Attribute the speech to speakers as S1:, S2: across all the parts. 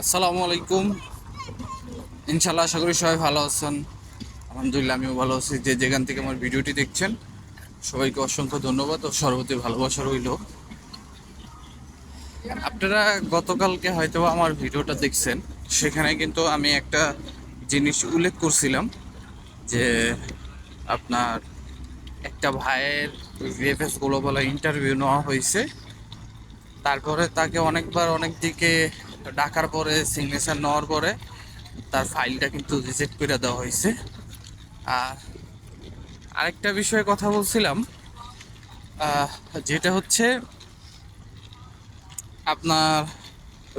S1: আসসালামু আলাইকুম। ইনশাল্লাহ আশা করি সবাই ভালো আছেন। আলহামদুলিল্লাহ, আমিও ভালো আছি। যে যেখান থেকে আমার ভিডিওটি দেখছেন, সবাইকে অসংখ্য ধন্যবাদ ও সর্বতি ভালোবাসা রইল। আপনারা গতকালকে হয়তো আমার ভিডিওটা দেখছেন। সেখানে কিন্তু আমি একটা জিনিস উল্লেখ করছিলাম যে আপনার একটা ভাইয়ের ভিএফএস গ্লোবাল ইন্টারভিউ নেওয়া হয়েছে। তারপরে তাকে অনেকবার অনেক দিকে ডাকার পরে সিগনেচার নেওয়ার পরে তার ফাইলটা কিন্তু রিজেক্ট করে দেওয়া হয়েছে। আর আরেকটা বিষয়ে কথা বলছিলাম যেটা হচ্ছে আপনার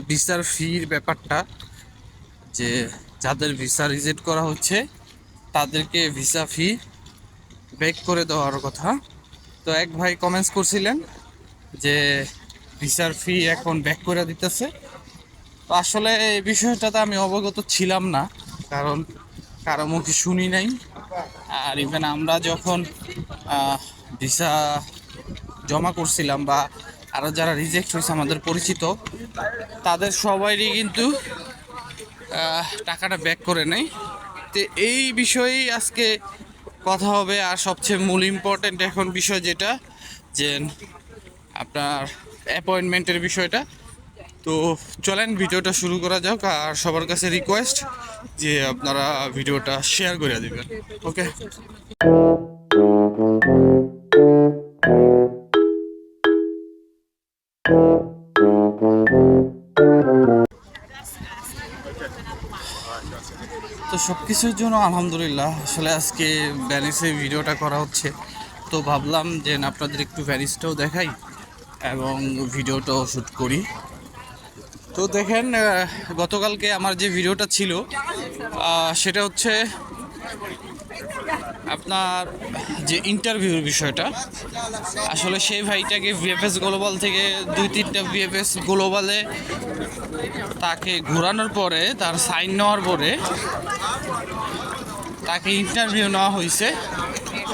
S1: ভিসার ফির ব্যাপারটা, যে যাদের ভিসা রিজেক্ট করা হচ্ছে, তাদেরকে ভিসা ফি ব্যাক করে দেওয়ার কথা। তো এক ভাই কমেন্টস করছিলেন যে ভিসার ফি এখন ব্যাক করে দিতেছে। আসলে এই বিষয়টাতে আমি অবগত ছিলাম না, কারণ কারও মুখে শুনি নাই। আর ইভেন আমরা যখন ভিসা জমা করছিলাম বা আরও যারা রিজেক্ট হয়েছে আমাদের পরিচিত, তাদের সবাইরই কিন্তু টাকাটা ব্যাক করে নেই। তো এই বিষয়েই আজকে কথা হবে, আর সবচেয়ে মূল ইম্পর্টেন্ট এখন বিষয় যেটা, যে আপনার অ্যাপয়েন্টমেন্টের বিষয়টা। তো চলেন ভিডিওটা শুরু করা যাক আর সবার কাছে রিকোয়েস্ট যে আপনারা ভিডিওটা শেয়ার করে দেবেন ওকে তো সব কিছুর জন্য আলহামদুলিল্লাহ, আসলে আজকে ভ্যানিসে ভিডিওটা করা হচ্ছে। তো ভাবলাম যে আপনাদের একটু ভ্যানিসটাও দেখাই এবং ভিডিওটাও শ্যুট করি। তো দেখেন গতকালকে আমার যে ভিডিওটা ছিল সেটা হচ্ছে আপনার যে ইন্টারভিউর বিষয়টা, আসলে সেই ভাইটাকে ভিএফএস গ্লোবাল থেকে দুই তিনটা ভিএফএস গ্লোবালে তাকে ঘোরানোর পরে, তার সাইন নেওয়ার পরে তাকে ইন্টারভিউ নেওয়া হয়েছে।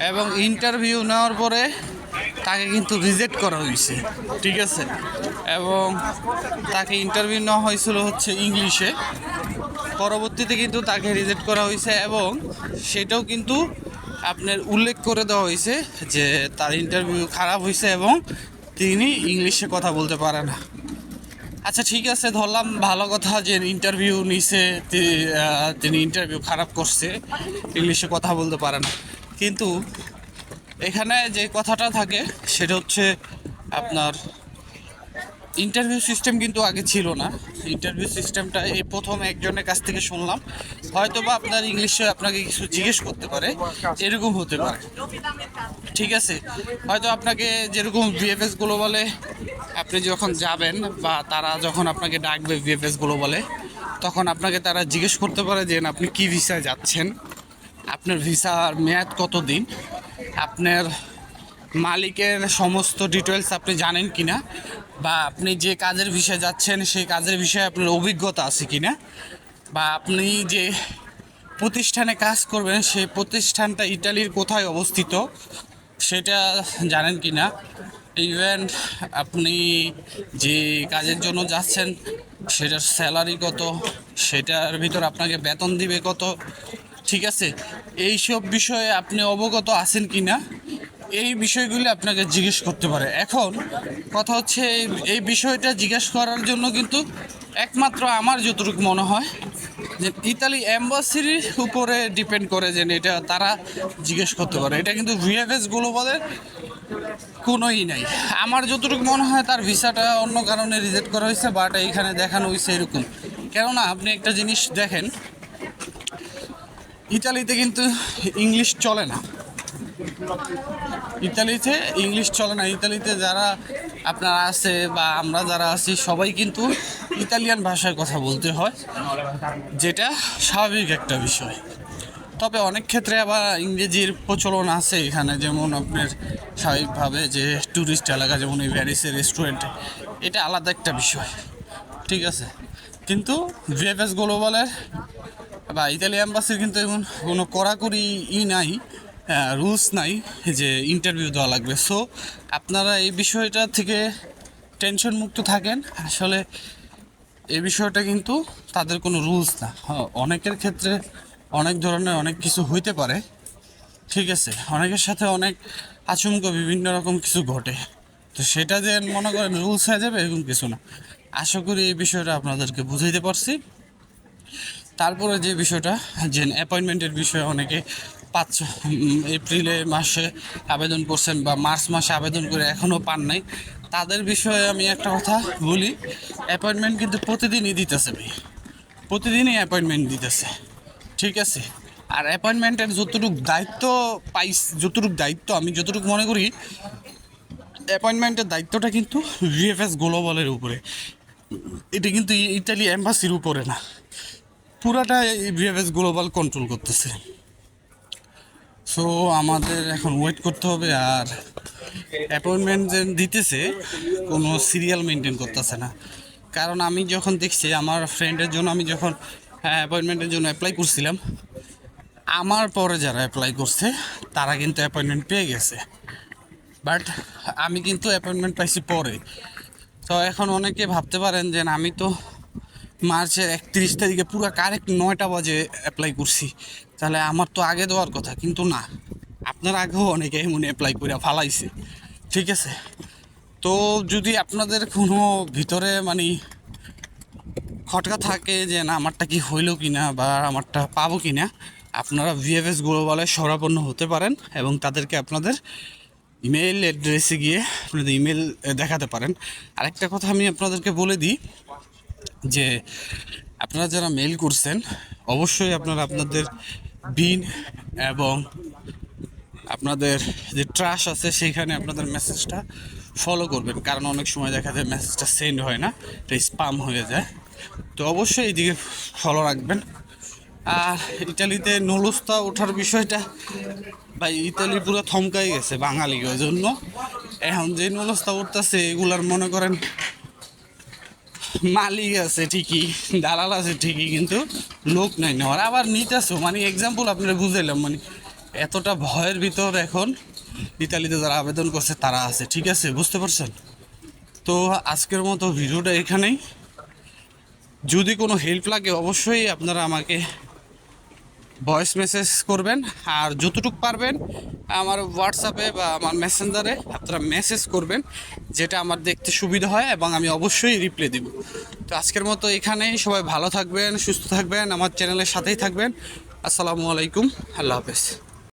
S1: এবং ইন্টারভিউ নেওয়ার পরে তাকে কিন্তু রিজেক্ট করা হয়েছে, ঠিক আছে? এবং তাকে ইন্টারভিউ নেওয়া হয়েছিল হচ্ছে ইংলিশে পরবর্তীতে কিন্তু তাকে রিজেক্ট করা হয়েছে এবং সেটাও কিন্তু আপনার উল্লেখ করে দেওয়া হয়েছে যে তার ইন্টারভিউ খারাপ হয়েছে এবং তিনি ইংলিশে কথা বলতে পারে না। আচ্ছা ঠিক আছে, ধরলাম ভালো কথা যে ইন্টারভিউ নিছে তিনি ইন্টারভিউ খারাপ করছে ইংলিশে কথা বলতে পারে না। কিন্তু এখানে যে কথাটা থাকে, সেটা হচ্ছে আপনার ইন্টারভিউ সিস্টেম কিন্তু আগে ছিল না। ইন্টারভিউ সিস্টেমটা এই প্রথম একজনের কাছ থেকে শুনলাম। হয়তো বা আপনার ইংলিশে আপনাকে কিছু জিজ্ঞেস করতে পারে, এরকম হতে পারে। ঠিক আছে? হয়তো আপনাকে যেরকম ভিএফএস গ্লোবালে আপনি যখন যাবেন বা তারা যখন আপনাকে ডাকবে ভিএফএস গ্লোবালে তখন আপনাকে তারা জিজ্ঞেস করতে পারে যে, আপনি কি ভিসায় যাচ্ছেন? আপনার ভিসার মেয়াদ কতদিন? আপনার মালিকের সমস্ত ডিটেলস আপনি জানেন কি না বা আপনি যে কাজের বিষয়ে যাচ্ছেন, সেই কাজের বিষয়ে আপনার অভিজ্ঞতা আছে কি না বা আপনি যে প্রতিষ্ঠানে কাজ করবেন, সেই প্রতিষ্ঠানটা ইটালির কোথায় অবস্থিত, সেটা জানেন কি না ইভেন আপনি যে কাজের জন্য যাচ্ছেন, সেটার স্যালারি কত? সেটার ভিতর আপনাকে বেতন দিবে কত? ঠিক আছে? এই সব বিষয়ে আপনি অবগত আছেন কি না এই বিষয়গুলি আপনাকে জিজ্ঞেস করতে পারে। এখন কথা হচ্ছে, এই- বিষয়টা জিজ্ঞেস করার জন্য কিন্তু একমাত্র আমার যতটুকু মনে হয় যে ইতালি অ্যাম্বাসির উপরে ডিপেন্ড করে যে এটা তারা জিজ্ঞেস করতে পারে। এটা কিন্তু ভিএফএস গ্লোবালের কোনোই নাই। আমার যতটুকু মনে হয় তার ভিসাটা অন্য কারণে রিজেক্ট করা হয়েছে, বাট এইখানে দেখানো হয়েছে এরকম। কেননা আপনি একটা জিনিস দেখেন ইতালিতে কিন্তু ইংলিশ চলে না। ইতালিতে ইংলিশ চলে না। ইতালিতে যারা আপনার আছে বা আমরা যারা আছি, সবাই কিন্তু ইতালিয়ান ভাষায় কথা বলতে হয়, যেটা স্বাভাবিক একটা বিষয়। তবে অনেক ক্ষেত্রে আবার ইংরেজির প্রচলন আছে এখানে, যেমন আপনার স্বাভাবিকভাবে যে ট্যুরিস্ট এলাকা, যেমন এই ভ্যারিসের রেস্টুরেন্ট এটা আলাদা একটা বিষয়। ঠিক আছে? কিন্তু ভিএফএস গ্লোবালের বা ইতালি অ্যাম্বাসির কিন্তু এমন কোনো কড়াকড়ি ই নাই রুলস নাই যে ইন্টারভিউ দেওয়া লাগবে। সো আপনারা এই বিষয়টা থেকে টেনশন মুক্ত থাকেন। আসলে এই বিষয়টা কিন্তু তাদের কোনো রুলস না। হ্যাঁ, অনেকের ক্ষেত্রে অনেক ধরনের অনেক কিছু হইতে পারে। ঠিক আছে অনেকের সাথে অনেক আচমকা বিভিন্ন রকম কিছু ঘটে। তো সেটা যে মনে করেন রুলস হয়ে যাবে এরকম কিছু না। আশা করি এই বিষয়টা আপনাদেরকে বুঝাইতে পারছি। তারপরে যে বিষয়টা যে অ্যাপয়েন্টমেন্টের বিষয়ে অনেকে পাঁচ এপ্রিলে মাসে আবেদন করছেন বা মার্চ মাসে আবেদন করে এখনও পান নাই। তাদের বিষয়ে আমি একটা কথা বলি অ্যাপয়েন্টমেন্ট কিন্তু প্রতিদিনই দিতেছে ভাই। প্রতিদিনই অ্যাপয়েন্টমেন্ট দিতেছে, ঠিক আছে? আর অ্যাপয়েন্টমেন্টের যতটুকু দায়িত্ব পাইস, যতটুকু দায়িত্ব, আমি যতটুকু মনে করি অ্যাপয়েন্টমেন্টের দায়িত্বটা কিন্তু ভিএফএস গ্লোবালের উপরে। এটা কিন্তু ইতালি এম্বাসির উপরে না। পুরাটা ভিএফএস গ্লোবাল কন্ট্রোল করতেছে। সো আমাদের এখন ওয়েট করতে হবে আর অ্যাপয়েন্টমেন্ট যে দিতেছে, কোনো সিরিয়াল মেনটেন করতেছে না। কারণ আমি যখন দেখছি, আমার ফ্রেন্ডের জন্য আমি যখন অ্যাপয়েন্টমেন্টের জন্য অ্যাপ্লাই করছিলাম, আমার পরে যারা অ্যাপ্লাই করছে, তারা কিন্তু অ্যাপয়েন্টমেন্ট পেয়ে গেছে। বাট আমি কিন্তু অ্যাপয়েন্টমেন্ট পাইছি পরে। তো এখন অনেকে ভাবতে পারেন যে আমি তো মার্চের একত্রিশ তারিখে পুরো কারেক্ট নয়টা বাজে অ্যাপ্লাই করছি। তাহলে আমার তো আগে দেওয়ার কথা, কিন্তু না। আপনার আগেও অনেকে এমন অ্যাপ্লাই করে ফালাইছে। ঠিক আছে? তো যদি আপনাদের কোনো ভিতরে মানে খটকা থাকে যে, না, আমারটা কি হইল কি না বা আমারটা পাবো কি না আপনারা ভিএফএস গ্লোবালে সরাপন্ন হতে পারেন এবং তাদেরকে আপনাদের ইমেল অ্যাড্রেসে গিয়ে আপনাদের ইমেল দেখাতে পারেন। আরেকটা কথা আমি আপনাদেরকে বলে দিই যে আপনারা যারা মেল করছেন, অবশ্যই আপনারা আপনাদের বিন এবং আপনাদের যে ট্রাশ আছে সেইখানে আপনাদের মেসেজটা ফলো করবেন। কারণ অনেক সময় দেখা যায় মেসেজটা সেন্ড হয় না, এটা স্পাম হয়ে যায়। তো অবশ্যই এইদিকে ফলো রাখবেন। আর ইটালিতে নলস্তা ওঠার বিষয়টা বা ইতালি পুরো থমকাই গেছে বাঙালি ওই জন্য। এখন যে নলস্তা উঠতেছে, এগুলার মনে করেন মালিক আছে ঠিকই, দালাল আছে ঠিকই, কিন্তু লোক নাই নেওয়ার আবার নিতেছো মানে এক্সাম্পল আপনারা বুঝাইলাম মানে এতটা ভয়ের ভিতর এখন ইতালিতে যারা আবেদন করছে, তারা আছে, ঠিক আছে, বুঝতে পারছেন? তো আজকের মতো ভিডিওটা এখানেই। যদি কোনো হেল্প লাগে, অবশ্যই আপনারা আমাকে ভয়েস মেসেজ করবেন আর যতটুক পারবেন আমার হোয়াটসঅ্যাপে বা আমার মেসেঞ্জারে আপনারা মেসেজ করবেন, যেটা আমার দেখতে সুবিধা হয় এবং আমি অবশ্যই রিপ্লাই দেব। তো আজকের মতো এখানেই, সবাই ভালো থাকবেন, সুস্থ থাকবেন, আমার চ্যানেলের সাথেই থাকবেন। আসসালামু আলাইকুম, আল্লাহ হাফেজ।